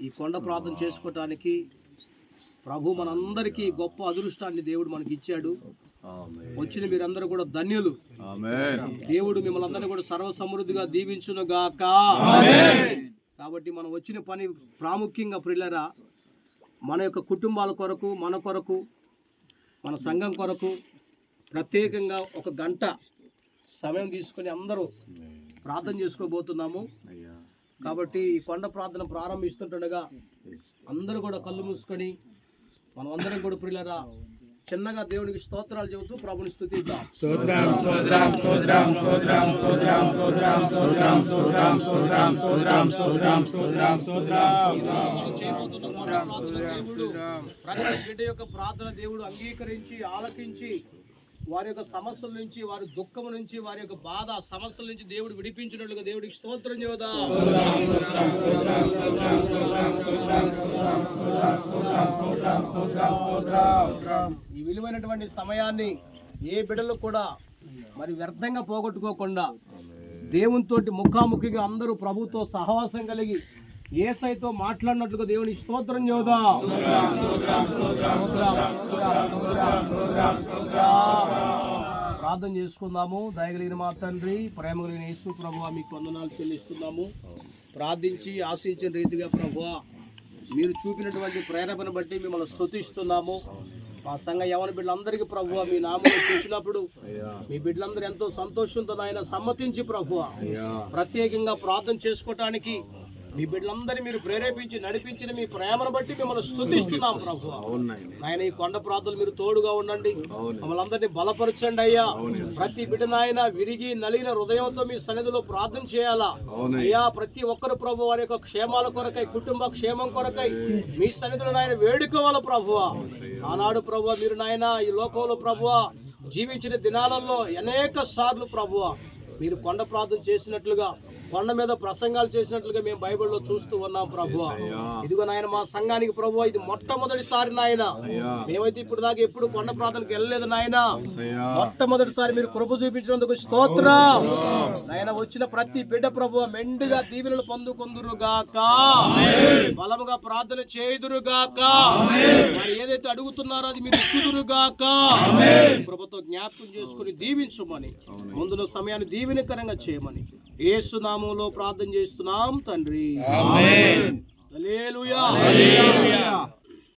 ఈ కొండ ప్రార్థన చేసుకోవటానికి ప్రభు మనందరికీ గొప్ప అదృష్టాన్ని దేవుడు మనకి ఇచ్చాడు వచ్చిన మీరందరూ కూడా ధన్యులు. దేవుడు మిమ్మల్ని అందరినీ కూడా సర్వ సమృద్ధిగా దీవించును గాక కాబట్టి మనం వచ్చిన పని ప్రాముఖ్యంగా ప్రిల్లరా మన యొక్క కుటుంబాల కొరకు మన కొరకు మన సంఘం కొరకు ప్రత్యేకంగా ఒక గంట సమయం తీసుకొని అందరూ ప్రార్థన చేసుకోబోతున్నాము. కాబట్టి ఈ కొండ ప్రార్థన ప్రారంభిస్తుండగా అందరూ కూడా కళ్ళు మూసుకొని మనం అందరం కూడా ప్రిల్లరా చిన్నగా దేవునికి స్తోత్రాలు చెబుతూ ప్రభుని స్థుతిద్దాం స్తోత్రం స్తోత్రం స్తోత్రం స్తోత్రం స్తోత్రం స్తోత్రం స్తోత్రం స్తోత్రం స్తోత్రం స్తోత్రం స్తోత్రం స్తోత్రం స్తోత్రం మనం చేయబోతున్న కొండ ప్రార్థన దేవుడు ప్రతి బిడ్డ యొక్క ప్రార్థన దేవుడు అంగీకరించి ఆలకించి వారి యొక్క సమస్యల నుంచి వారి దుఃఖం నుంచి వారి యొక్క బాధ సమస్యల నుంచి దేవుడు విడిపించినట్లుగా దేవుడికి స్తోత్రం చేద్దాం ఈ విలువైనటువంటి సమయాన్ని ఏ బిడ్డలు కూడా మరి వ్యర్థంగా పోగొట్టుకోకుండా దేవునితోటి ముఖాముఖిగా అందరూ ప్రభుతో సహవాసం కలిగి ఏసైతో మాట్లాడినట్లుగా దేవుని స్తోత్రం చేద్దాం ప్రార్థన చేసుకుందాము. దయగలిగిన మా తండ్రి ప్రేమ కలిగిన యేసు ప్రభు మీకు వందనాలు చెల్లిస్తున్నాము. ప్రార్థించి ఆశించిన రీతిగా ప్రభు మీరు చూపినటువంటి ప్రేరేపణ బట్టి మిమ్మల్ని స్తుతిస్తున్నాము మా సంఘ యవన బిడ్డలందరికీ ప్రభు మీ నామం చూసినప్పుడు మీ బిడ్డలందరూ ఎంతో సంతోషంతో ఆయన సమ్మతించి ప్రభు ప్రత్యేకంగా ప్రార్థన చేసుకోవటానికి మీ బిడ్డలందరినీ మీరు ప్రేరేపించి నడిపించిన మీ ప్రేమను బట్టి మిమ్మల్ని స్తుతిస్తున్నాం ప్రభు. ఆయన ఈ కొండ ప్రాంతాలు మీరు తోడుగా ఉండండి. మమ్మల్ని అందరినీ బలపరచండి అయ్యా. ప్రతి బిడ్డ నాయన విరిగి నలిగిన హృదయంతో మీ సన్నిధిలో ప్రార్థన చేయాలా? అయ్యా ప్రతి ఒక్కరు ప్రభు వారి యొక్క క్షేమాల కొరకై కుటుంబ క్షేమం కొరకై మీ సన్నిధిలో నాయన వేడుకోవాలి ప్రభు ఆనాడు ప్రభు మీరు నాయన ఈ లోకంలో ప్రభు జీవించిన దినాలలో అనేక సార్లు ప్రభు మీరు కొండ ప్రార్థన చేసినట్లుగా కొండ మీద ప్రసంగాలు చేసినట్లుగా మేము బైబిల్లో చూస్తూ ఉన్నాం ప్రభు. ఇదిగో నాయన మా సంఘానికి ప్రభు ఇది మొట్టమొదటిసారి నాయన. మేమైతే ఇప్పుడు దాకా ఎప్పుడు కొండ ప్రార్థనకి వెళ్ళలేదు నాయన. మొట్టమొదటిసారి మీరు కృప చూపించినందుకు స్తోత్రం. నాయన వచ్చిన ప్రతి బిడ్డ ప్రభు మెండుగా దీవెనలు పొందుకుందురు గాక బలముగా ప్రార్థన చేయుదురు గాక మరి ఏదైతే అడుగుతున్నారో అది మీరు ఇచ్చుదురు గాక ప్రభుత్వం జ్ఞాపకం చేసుకుని దీవించమని. ముందున్న సమయాన్ని దీవెనకరంగా చేయమని. ఏసునామంలో ప్రార్థన చేస్తున్నాం తండ్రి.